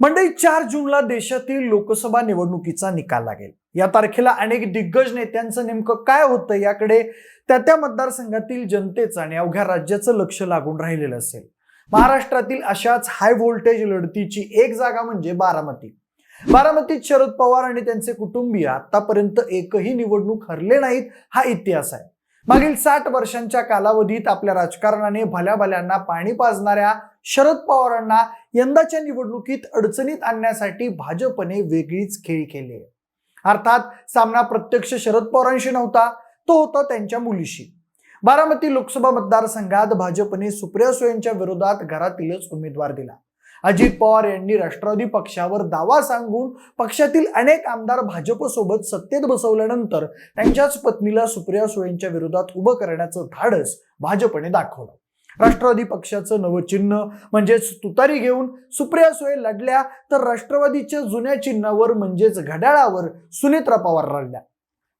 मंडळी चार जूनला देशातील लोकसभा निवडणुकीचा निकाल लागेल. या तारखेला अनेक दिग्गज नेत्यांचं नेमकं काय होतं याकडे त्या त्या मतदारसंघातील जनतेचं आणि अवघ्या राज्याचं लक्ष लागून राहिलेलं असेल. महाराष्ट्रातील अशाच हाय व्होल्टेज लढतीची एक जागा म्हणजे बारामती. बारामतीत शरद पवार आणि त्यांचे कुटुंबीय आतापर्यंत एकही निवडणूक हरले नाहीत हा इतिहास आहे. मागील साठ वर्षांच्या कालावधीत आपल्या राजकारणाने भल्या भल्यांना पाणी पाजणाऱ्या शरद पवारांना यंदाच्या निवडणुकीत अडचणीत आणण्यासाठी भाजपने वेगळीच खेळी केली आहे. अर्थात सामना प्रत्यक्ष शरद पवारांशी नव्हता तो होता त्यांच्या मुलीशी. बारामती लोकसभा मतदारसंघात भाजपने सुप्रिया सुळेंच्या विरोधात घरातीलच उमेदवार दिला. अजित पवार यांनी राष्ट्रवादी पक्षावर दावा सांगून पक्षातील अनेक आमदार भाजपसोबत सत्तेत बसवल्यानंतर त्यांच्याच पत्नीला सुप्रिया सुळेंच्या विरोधात उभं करण्याचं धाडस भाजपने दाखवलं. राष्ट्रवादी पक्षाचं नवं चिन्ह म्हणजेच तुतारी घेऊन सुप्रिया सुळे लढल्या तर राष्ट्रवादीच्या जुन्या चिन्हावर म्हणजेच घड्याळावर सुनेत्रा पवार लढल्या.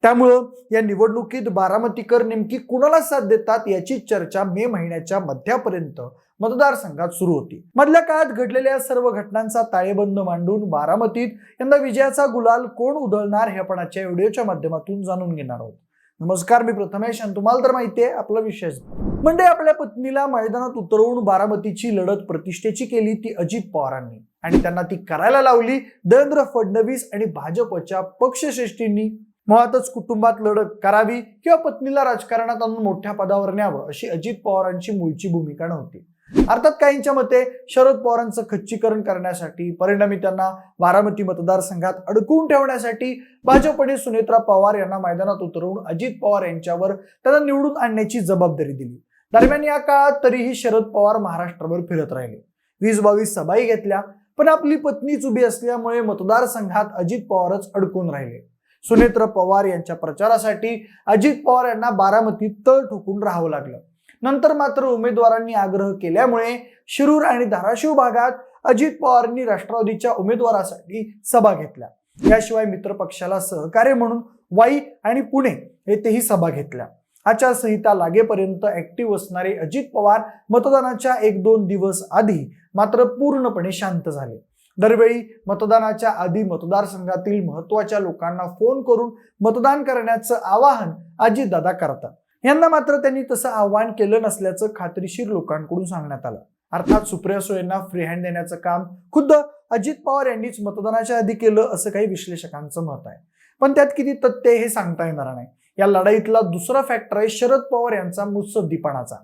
त्यामुळं या निवडणुकीत बारामतीकर नेमकी कुणाला साथ देतात याची चर्चा मे महिन्याच्या मध्यापर्यंत मतदारसंघात सुरू होती. मधल्या काळात घडलेल्या सर्व घटनांचा ताळेबंद मांडून बारामतीत यंदा विजयाचा गुलाल कोण उधळणार हे आपण आजच्या व्हिडिओच्या माध्यमातून जाणून घेणार आहोत. नमस्कार मी प्रथमेश आणि तुम्हाला तर माहिती आहे आपला विशेष म्हणजे आपल्या पत्नीला मैदानात उतरवून बारामतीची लढत प्रतिष्ठेची केली ती अजित पवारांनी. आणि त्यांना ती करायला लावली. देवेंद्र फडणवीस आणि भाजपच्या पक्षश्रेष्ठींनी मुळातच कुटुंबात लढत करावी किंवा पत्नीला राजकारणात आणून मोठ्या पदावर न्यावं अशी अजित पवारांची मूळची भूमिका नव्हती. अर्थात काहींच्या मते शरद पवारांचं खच्चीकरण करण्यासाठी परिणामी त्यांना बारामती मतदारसंघात अडकवून ठेवण्यासाठी भाजपने सुनेत्रा पवार यांना मैदानात उतरवून अजित पवार यांच्यावर त्यांना निवडून आणण्याची जबाबदारी दिली. दरम्यान या काळात तरीही शरद पवार महाराष्ट्रभर फिरत राहिले. वीस बावीस सभाही घेतल्या पण आपली पत्नीच उभी असल्यामुळे मतदारसंघात अजित पवारच अडकून राहिले. सुनेत्र पवार यांच्या प्रचारासाठी अजित पवार यांना बारामतीत तळ ठोकून राहावं लागलं. नंतर मात्र उमेदवारांनी आग्रह केल्यामुळे शिरूर आणि धाराशिव भागात अजित पवारांनी राष्ट्रवादीच्या उमेदवारासाठी सभा घेतल्या. याशिवाय मित्र पक्षाला सहकार्य म्हणून वाई आणि पुणे येथेही सभा घेतल्या. आचारसंहिता लागेपर्यंत ऍक्टिव्ह असणारे अजित पवार मतदानाच्या एक दोन दिवस आधी मात्र पूर्णपणे शांत झाले. दरवेळी मतदानाच्या आधी मतदारसंघातील महत्त्वाच्या लोकांना फोन करून मतदान करण्याचं आवाहन अजितदादा करतात. यांना मात्र त्यांनी तसं आव्हान केलं नसल्याचं खात्रीशीर लोकांकडून सांगण्यात आलं. अर्थात सुप्रिया सुळेंना फ्री हँड देण्याचं काम खुद्द अजित पवार यांनीच मतदानाच्या आधी केलं असं काही विश्लेषकांचं मत आहे. पण त्यात किती तथ्य हे सांगता येणार नाही. या लढाईतला दुसरा फॅक्टर आहे शरद पवार यांचा मुत्सद्दीपणाचा.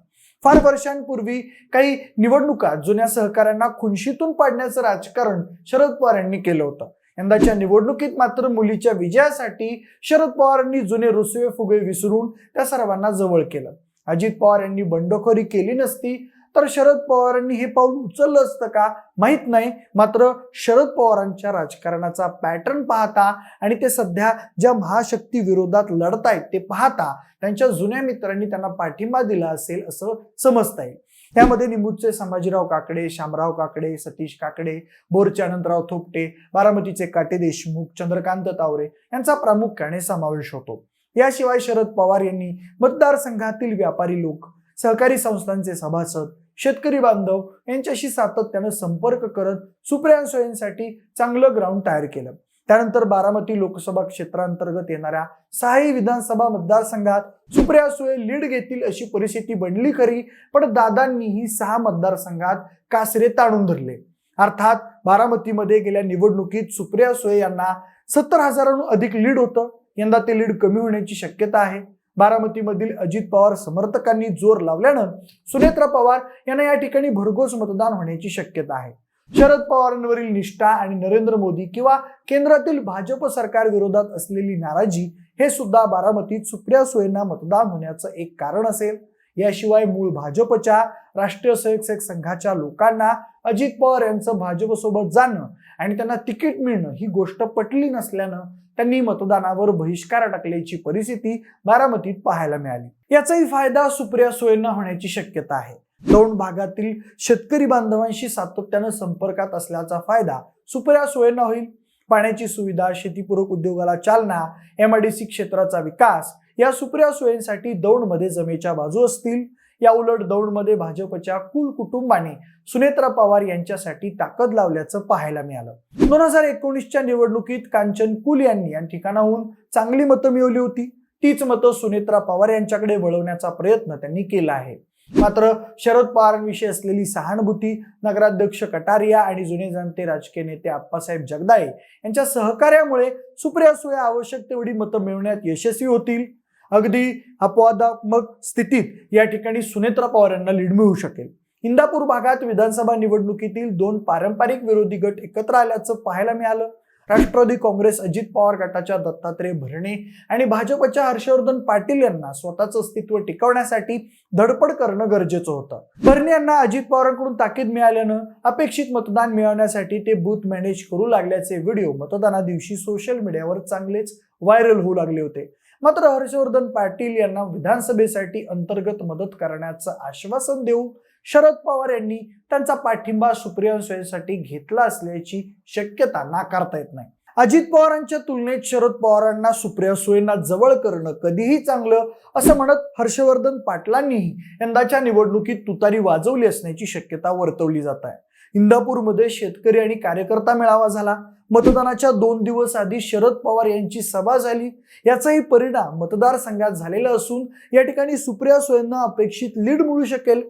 फार वर्षांपूर्वी काही निवडणुका जुन्या सहकाऱ्यांना खुनशीतून पाडण्याचं राजकारण शरद पवार यांनी केलं होतं. यंदाच्या निवडणुकीत मात्र मुलीच्या विजयासाठी शरद पवारांनी जुने रुसवे फुगे विसरून त्या सर्वांना जवळ केलं. अजित पवार यांनी बंडखोरी केली नसती तर शरद पवारांनी हे पाऊल उचललं असतं का? माहीत नाही. मात्र शरद पवारांच्या राजकारणाचा पॅटर्न पाहता आणि ते सध्या ज्या महाशक्ती विरोधात लढतायत ते पाहता त्यांच्या जुन्या मित्रांनी त्यांना पाठिंबा दिला असेल असं समजता येईल. त्यामध्ये निमूजचे संभाजीराव काकडे शामराव काकडे सतीश काकडे बोरचे अनंतराव थोपटे बारामतीचे काटे देशमुख चंद्रकांत तावरे यांचा प्रामुख्याने समावेश होतो. याशिवाय शरद पवार यांनी मतदारसंघातील व्यापारी लोक सहकारी संस्थांचे सभासद शेतकरी बांधव यांच्याशी सातत्यानं संपर्क करत सुप्रिया सुळेंसाठी चांगलं ग्राउंड तयार केलं. त्यानंतर बारामती लोकसभा क्षेत्रांतर्गत येणाऱ्या सहाही विधानसभा मतदारसंघात सुप्रिया सुळे लीड घेतील अशी परिस्थिती बनली खरी पण दादांनीही सहा मतदारसंघात कासरे ताणून धरले. अर्थात बारामतीमध्ये गेल्या निवडणुकीत सुप्रिया सुळे यांना सत्तर हजारांहून अधिक लीड होतं. यंदा ते लीड कमी होण्याची शक्यता आहे. बारामतीमधील अजित पवार समर्थकांनी जोर लावल्यानं सुनेत्रा पवार यांना या ठिकाणी भरघोस मतदान होण्याची शक्यता आहे. शरद पवारांवरील निष्ठा आणि नरेंद्र मोदी किंवा केंद्रातील भाजप सरकार विरोधात असलेली नाराजी हे सुद्धा बारामतीत सुप्रिया सुयेंना मतदान होण्याचं एक कारण असेल. याशिवाय मूळ भाजपच्या राष्ट्रीय स्वयंसेवक संघाच्या लोकांना अजित पवार यांचं भाजपसोबत जाणं आणि त्यांना तिकीट मिळणं ही गोष्ट पटली नसल्यानं त्यांनी मतदानावर बहिष्कार टाकल्याची परिस्थिती बारामतीत पाहायला मिळाली. याचाही फायदा सुप्रिया सुळेंना होण्याची शक्यता आहे. दोन भागातील शेतकरी बांधवांशी सातत्यानं संपर्कात असल्याचा फायदा सुप्रिया सुळेंना होईल. पाण्याची सुविधा शेतीपूरक उद्योगाला चालना एमआयडीसी क्षेत्राचा विकास या सुप्रिया सुळेंसाठी दौंडमध्ये जमेच्या बाजू असतील. या उलट दौडमध्ये भाजपच्या कुल कुटुंबाने सुनेत्रा पवार यांच्यासाठी ताकद लावल्याचं पाहायला मिळालं. दोन हजार एकोणीसच्या निवडणुकीत कांचन कुल यांनी या ठिकाणाहून चांगली मतं मिळवली होती. तीच मतं सुनेत्रा पवार यांच्याकडे वळवण्याचा प्रयत्न त्यांनी केला आहे. मात्र शरद पवारांविषयी असलेली सहानुभूती नगराध्यक्ष कटारिया आणि जुने जाणते राजकीय नेते आप्पासाहेब जगदाळे यांच्या सहकार्यामुळे सुप्रिया सुळे आवश्यक तेवढी मतं मिळवण्यात यशस्वी होतील. अगदी अपवादात्मक स्थितीत या ठिकाणी सुनेत्रा पवार यांना लीड मिळू शकेल. इंदापूर भागात विधानसभा निवडणुकीतील दोन पारंपरिक विरोधी गट एकत्र आल्याचं पाहायला मिळालं. राष्ट्रवादी काँग्रेस अजित पवार गटाच्या दत्तात्रय भरणे आणि भाजपच्या हर्षवर्धन पाटील यांना स्वतःचं अस्तित्व टिकवण्यासाठी धडपड करणं गरजेचं होतं. भरणे यांना अजित पवारांकडून ताकीद मिळाल्यानं अपेक्षित मतदान मिळवण्यासाठी ते बूथ मॅनेज करू लागल्याचे व्हिडिओ मतदाना दिवशी सोशल मीडियावर चांगलेच व्हायरल होऊ लागले होते. मात्र हर्षवर्धन पाटील यांना विधानसभेसाठी अंतर्गत मदत करण्याचं आश्वासन देऊन शरद पवार यांनी त्यांचा पाठिंबा सुप्रिया सुळेसाठी घेतला असल्याची शक्यता नाकारता येत नाही. अजित पवारांच्या तुलनेत शरद पवारांना सुप्रिया सुळेंना जवळ करणं कधीही चांगलं असं म्हणत हर्षवर्धन पाटलांनीही यंदाच्या निवडणुकीत तुतारी वाजवली असण्याची शक्यता वर्तवली जात आहे. इंदापूरमध्ये शेतकरी आणि कार्यकर्ता मेळावा झाला. मतदानाच्या दोन दिवस आधी शरद पवार यांची सभा झाली. याचाही परिणाम मतदारसंघात झालेला असून या ठिकाणी सुप्रिया सोयेंना अपेक्षित लीड मिळू शकेल.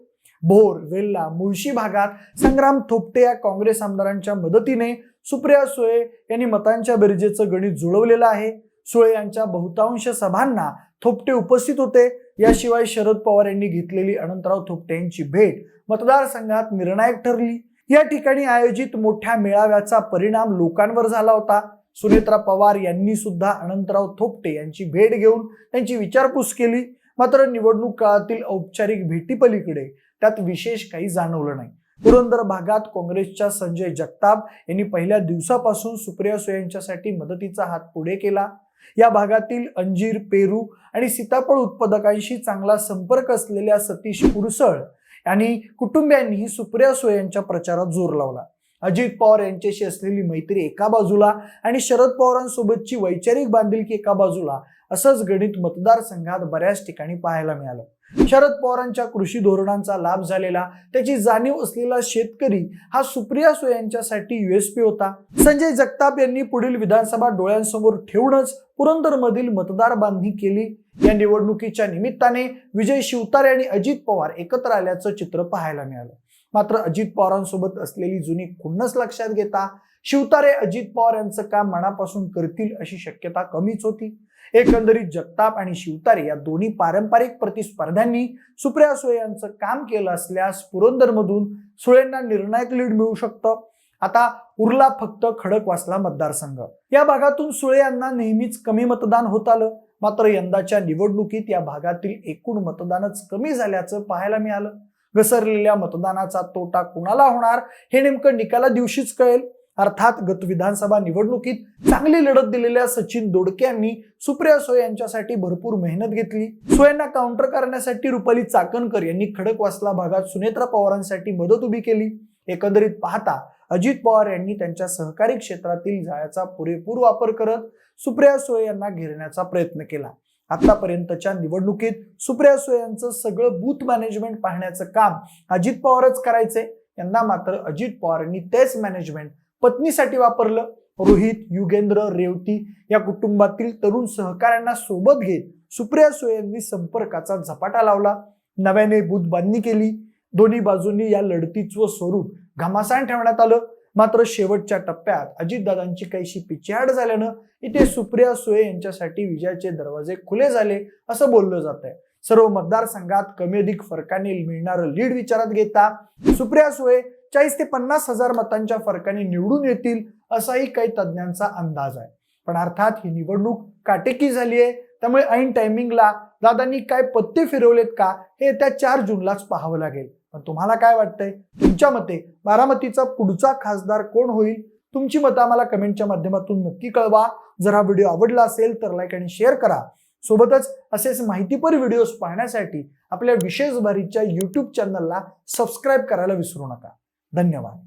भोर वेल्ला मुळशी भागात संग्राम थोपटे या काँग्रेस आमदारांच्या मदतीने सुप्रिया सुळे यांनी मतांच्या बेरजेचं गणित जुळवलेलं आहे. सुळे यांच्या बहुतांश सभांना थोपटे उपस्थित होते. याशिवाय शरद पवार यांनी घेतलेली अनंतराव थोपटे यांची भेट मतदारसंघात निर्णायक ठरली. या ठिकाणी आयोजित मोठ्या मेळाव्याचा परिणाम लोकांवर झाला होता. सुनेत्रा पवार यांनी सुद्धा अनंतराव थोपटे यांची भेट घेऊन त्यांची विचारपूस केली. मात्र निवडणूक काळातील औपचारिक भेटीपलीकडे त्यात विशेष काही जाणवलं नाही. पुरंदर भागात काँग्रेसच्या संजय जगताप यांनी पहिल्या दिवसापासून सुप्रिया सुळे यांच्यासाठी मदतीचा हात पुढे केला. या भागातील अंजीर पेरू आणि सीताफळ उत्पादकांशी चांगला संपर्क असलेल्या सतीश कुरसळ आणि कुटुंबियांनीही सुप्रिया सुळे यांच्या प्रचारात जोर लावला. अजित पवार यांच्याशी असलेली मैत्री एका बाजूला आणि शरद पवारांसोबतची वैचारिक बांधिलकी एका बाजूला असंच गणित मतदारसंघात बऱ्याच ठिकाणी पाहायला मिळालं. शरद पवारांच्या कृषी धोरणांचा लाभ झालेला त्याची जाणीव असलेला शेतकरी हा सुप्रिया सुळे यांच्यासाठी युएसपी होता. संजय जगताप यांनी पुढील विधानसभा डोळ्यांसमोर ठेवूनच पुरंदरमधील मतदार बांधणी केली. या निवडणुकीच्या निमित्ताने विजय शिवतारे आणि अजित पवार एकत्र आल्याचं चित्र पाहायला मिळालं. मात्र अजित पवारांसोबत असलेली जुनी खुन्नस लक्षात घेता शिवतारे अजित पवार यांचं काम मनापासून करतील अशी शक्यता कमीच होती. एकंदरीत जगताप आणि शिवतारे या दोन्ही पारंपरिक प्रतिस्पर्ध्यांनी सुप्रिया सुळे यांचं काम केलं असल्यास पुरंदरमधून सुळेंना निर्णायक लीड मिळू शकतं. आता उरला फक्त खडकवासला मतदारसंघ. या भागातून सुळे यांना नेहमीच कमी मतदान होत आलं. मात्र यंदाच्या निवडणुकीत या भागातील एकूण मतदानच कमी झाल्याचं पाहायला मिळालं. घसरलेल्या मतदानाचा तोटा कुणाला होणार हे नेमकं निकाला दिवशीच कळेल. अर्थात गत विधानसभा निवडणुकीत चांगली लढत दिलेल्या सचिन दोडके यांनी सुप्रिया सोय यांच्यासाठी भरपूर मेहनत घेतली. सोयांना काउंटर करण्यासाठी रुपाली चाकणकर यांनी खडकवासला भागात सुनेत्रा पवारांसाठी मदत उभी केली. एकंदरीत पाहता अजित पवार यांनी त्यांच्या सहकारी क्षेत्रातील जाळ्याचा पुरेपूर वापर करत सुप्रिया सुळे यांना घेरण्याचा प्रयत्न केला. आतापर्यंतच्या निवडणुकीत सुप्रिया सुळे यांचं सगळं बूथ मॅनेजमेंट पाहण्याचं काम अजित पवारच करायचे. यांना मात्र अजित पवार यांनी तेच मॅनेजमेंट पत्नीसाठी वापरलं. रोहित युगेंद्र रेवती या कुटुंबातील तरुण सहकाऱ्यांना सोबत घेत सुप्रिया सुळे यांनी संपर्काचा झपाटा लावला. नव्याने बूथ बांधणी केली. दोन्ही बाजूंनी या लढतीचं स्वरूप घमासान ठेवण्यात आलं. मात्र शेवटच्या टप्प्यात अजितदादांची काहीशी पिछेहाट झाल्यानं इथे सुप्रिया सुळे यांच्यासाठी विजयाचे दरवाजे खुले झाले असं बोललं जात आहे सर्व मतदारसंघात कमी अधिक फरकाने मिळणारं लीड विचारात घेता सुप्रिया सुळे चाळीस ते पन्नास हजार मतांच्या फरकाने निवडून येतील असाही काही तज्ज्ञांचा अंदाज आहे. पण अर्थात ही निवडणूक काटेकी झाली आहे. त्यामुळे ऐन टायमिंगला दादांनी काय पत्ते फिरवलेत का हे येत्या चार जूनलाच पाहावं लागेल. पण तुम्हाला काय वाटतंय? तुमच्या मते बारामतीचा पुढचा खासदार कोण होईल? तुमची मतं आम्हाला कमेंटच्या माध्यमातून नक्की कळवा. जर हा व्हिडिओ आवडला असेल तर लाईक आणि शेअर करा. सोबतच असेच माहितीपर व्हिडिओज पाहण्यासाठी आपल्या विशेष भारीच्या यूट्यूब चॅनलला सबस्क्राईब करायला विसरू नका. धन्यवाद.